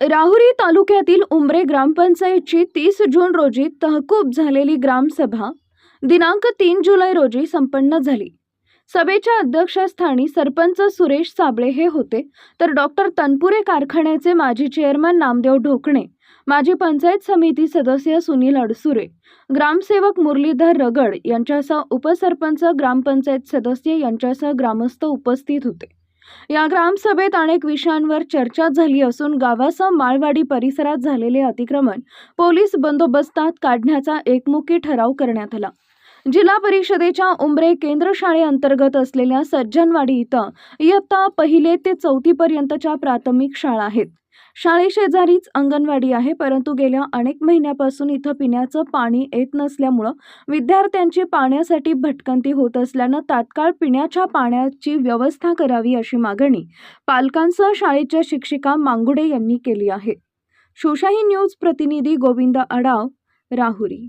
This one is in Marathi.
राहुरी तालुक्यातील उमरे ग्रामपंचायतची तीस जून रोजी तहकूब झालेली ग्रामसभा दिनांक तीन जुलै रोजी संपन्न झाली. सभेच्या अध्यक्षस्थानी सरपंच सुरेश साबळे हे होते. तर डॉक्टर तनपुरे कारखान्याचे माजी चेअरमन नामदेव ढोकणे माजी पंचायत समिती सदस्य सुनील अडसुरे ग्रामसेवक मुरलीधर रगड यांच्यासह उपसरपंच ग्रामपंचायत सदस्य यांच्यासह ग्रामस्थ उपस्थित होते. या ग्रामसभेत अनेक विषयांवर चर्चा झाली असून गावासह माळवाडी परिसरात झालेले अतिक्रमण पोलीस बंदोबस्तात काढण्याचा एकमुखी ठराव करण्यात आला. जिल्हा परिषदेच्या उमरे केंद्र शाळेअंतर्गत असलेल्या सज्जनवाडी इथं इयत्ता पहिले ते चौथीपर्यंतच्या प्राथमिक शाळा आहेत. शाळेशेजारीच अंगणवाडी आहे परंतु गेल्या अनेक महिन्यापासून इथं पिण्याचं पाणी येत नसल्यामुळं विद्यार्थ्यांची पाण्यासाठी भटकंती होत असल्यानं तात्काळ पिण्याच्या पाण्याची व्यवस्था करावी अशी मागणी पालकांसह शाळेच्या शिक्षिका मांगुडे यांनी केली आहे. शोशाही न्यूज प्रतिनिधी गोविंद अडाव राहुरी